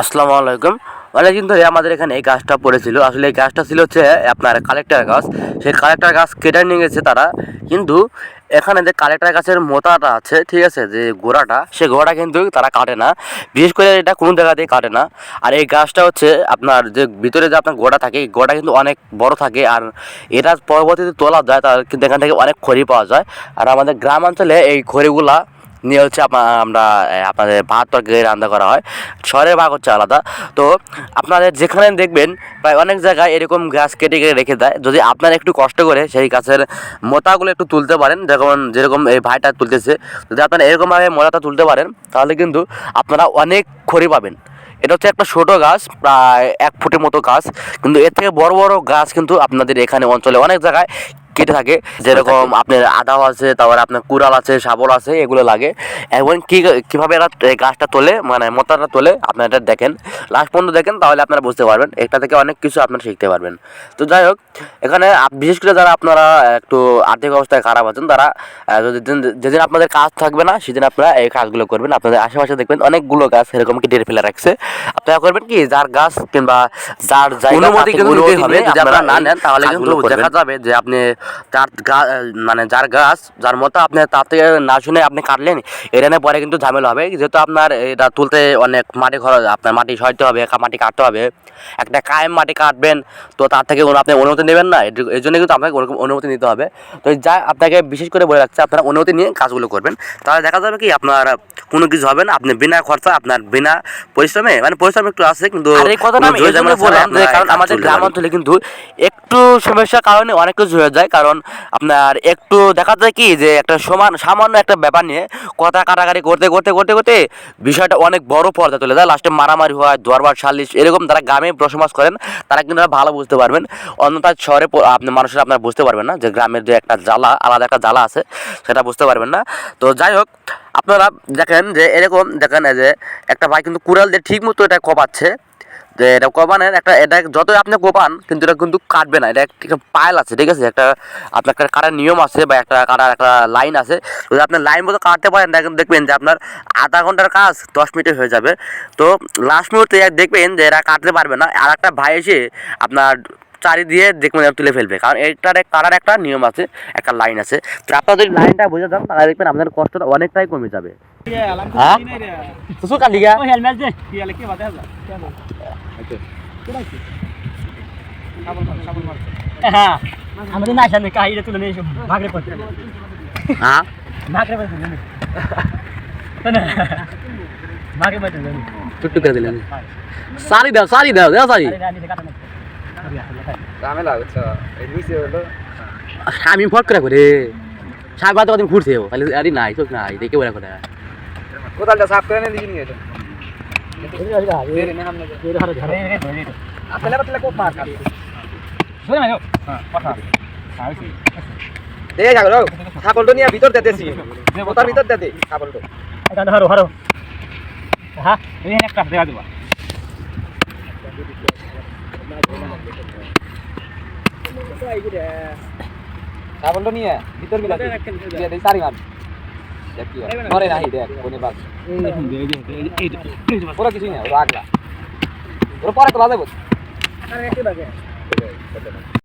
আসসালামু আলাইকুম। অনেকদিন ধরে আমাদের এখানে এই গাছটা পড়েছিল। আসলে এই গাছটা ছিল হচ্ছে আপনার কালেক্টার গাছ। সেই কালেক্টর গাছ কেটে নিয়ে গেছে তারা। কিন্তু এখানে যে কালেক্টর গাছের মোতাটা আছে, ঠিক আছে, যে গোড়াটা, সে গোড়াটা কিন্তু তারা কাটে না। বিশেষ করে এটা কোনো জায়গাতেই কাটে না। আর এই গাছটা হচ্ছে আপনার যে ভিতরে যে আপনার গোড়া থাকে গোড়া কিন্তু অনেক বড় থাকে। আর এটা পরবর্তীতে তোলা যায়, তার কিন্তু এখান থেকে অনেক খড়ি পাওয়া যায়। আর আমাদের গ্রাম অঞ্চলে এই খড়িগুলা নিয়ে হচ্ছে আমরা আপনাদের ভাত তরকারি রান্না করা হয়। শহরের ভাগ হচ্ছে আলাদা। তো আপনাদের যেখানে দেখবেন, প্রায় অনেক জায়গায় এরকম গাছ কেটে কেটে রেখে দেয়। যদি আপনারা একটু কষ্ট করে সেই গাছের মোতাগুলো একটু তুলতে পারেন, যেমন যেরকম এই ভাইটা তুলতেছে, যদি আপনারা এরকমভাবে মোতাটা তুলতে পারেন, তাহলে কিন্তু আপনারা অনেক খড়ি পাবেন। এটা হচ্ছে একটা ছোটো গাছ, প্রায় এক ফুটের মতো গাছ, কিন্তু এর থেকে বড় বড় গাছ কিন্তু আপনাদের এখানে অঞ্চলে অনেক জায়গায় কেটে থাকে। যেরকম আপনার আদাও আছে তারপরে আপনার কুড়াল আছে শাবল আছে এগুলো লাগে। এবং কি কীভাবে এরা গাছটা তোলে মানে মোতাটা তোলে আপনারা এটা দেখেন। লাস্ট পর্যন্ত দেখেন তাহলে আপনারা বুঝতে পারবেন। এটা থেকে অনেক কিছু আপনারা শিখতে পারবেন। তো যাই হোক এখানে বিশেষ করে যারা আপনারা একটু আর্থিক অবস্থায় খারাপ আছেন তারা আহ, যদি যেদিন আপনাদের কাজ থাকবে না সেদিন আপনারা এই কাজগুলো করবেন। আপনাদের আশেপাশে দেখবেন অনেকগুলো গাছ এরকম কেটে ফেলে রাখছে। আপনারা করবেন কি যার গাছ কিংবা যার জায়গা অনুমতি কিন্তু হবে, যদি আপনারা আপনারা না নেন তাহলে কিন্তু দেখা যাবে যে আপনি যার গা- মানে যার গাছ, যার মতো আপনি থেকে না শুনে আপনি কাটলেন এটা পরে কিন্তু ঝামেলা হবে। যেহেতু আপনার এটা তুলতে অনেক মাটি খরচ, আপনার মাটি সইতে হবে মাটি কাটতে হবে। একটা কায়েম মাটি কাটবেন, তো তার থেকে কোনো আপনি অনুমতি নেবেন না এই জন্য কিন্তু আপনাকে অনুমতি নিতে হবে। তো যা আপনাকে বিশেষ করে বলে রাখছে, আপনারা অনুমতি নিয়ে কাজগুলো করবেন। তাহলে দেখা যাবে কি, আপনার কোনো কিছু হবে না। আপনি বিনা খরচা আপনার বিনা পরিশ্রমে মানে পরিশ্রম একটু আছে কিন্তু এই কথাটা আমি বললাম যে কারণ আমাদের গ্রাম অঞ্চলে কিন্তু একটু সমস্যার কারণে অনেক কিছু হয়ে যায়। কারণ আপনার একটু দেখা যায় কি যে একটা সমান সামান্য একটা ব্যাপার নিয়ে কথা কাটাকাটি করতে করতে করতে করতে বিষয়টা অনেক বড় পর্যায়ে চলে যায়। লাস্টে মারামারি হয় দরবার সালিশ এরকম যারা গ্রামে বসবাস করেন তারা কিন্তু ভালো বুঝতে পারবেন। অন্যথায় শহরে আপনি মানুষের আপনারা বুঝতে পারবেন না যে গ্রামের যে একটা জ্বালা আলাদা একটা জ্বালা আছে সেটা বুঝতে পারবেন না। তো যাই হোক আপনারা দেখেন যে, এরকম দেখেন যে, একটা ভাই কিন্তু কুড়াল দিয়ে ঠিক মতো এটা কপাচ্ছে। যে এটা কোপানের একটা, এটা যতই আপনি কোপান, কিন্তু এটা কিন্তু কাটবে না। এটা একটা পায়েল আছে, ঠিক আছে? একটা আপনার একটা কাটার নিয়ম আছে বা একটা কাটার একটা লাইন আছে। যদি আপনি লাইন মতো কাটতে পারেন দেখবেন যে আপনার আধা ঘণ্টার কাজ দশ মিনিটে হয়ে যাবে। তো লাস্ট মুহূর্তে দেখবেন যে এরা কাটতে পারবে না। আর একটা ভাই এসে আপনার চারি দিয়ে দেখবেন তুলে ফেলবে। কারণ এটার কারার একটা নিয়ম আছে একটা লাইন আছে। তো আপনারা যদি লাইনটা বুঝে যান তাহলে দেখবেন আপনার কষ্টটা অনেকটাই কমে যাবে। হ্যাঁ? সারি দাও সারি দাও দাও সারি। ঝামেলা হচ্ছে এই নিচে হলো। আমি ফট করে করে। সাহেব বাদ কদিন ঘুরছে ও তাহলে আরে নাই চোখ নাই দেখে ওরা করে কোদালটা সাফ করে নিয়ে দিন এটা এরে আরে দেরি না সামনে এরে হারে ধরে এরে ধরে আপেলা পাতলা কোপ মার কাটি শুনে না হ্যাঁ কথা। দেখে যাও রো ছাগলটা নিয়ে ভিতর দিতেছি কোতার ভিতর দিতে ছাগলটা। এটা ধরো ধরো। হ্যাঁ একটা দেখা দিবা। ছাগলটা নিয়ে, ভিতর মিলা দিয়ে দেই সারি মার দেখ কি ধরে নাই দেখ, কোনে বাস না ওরা আগলা। ওরা পরে তো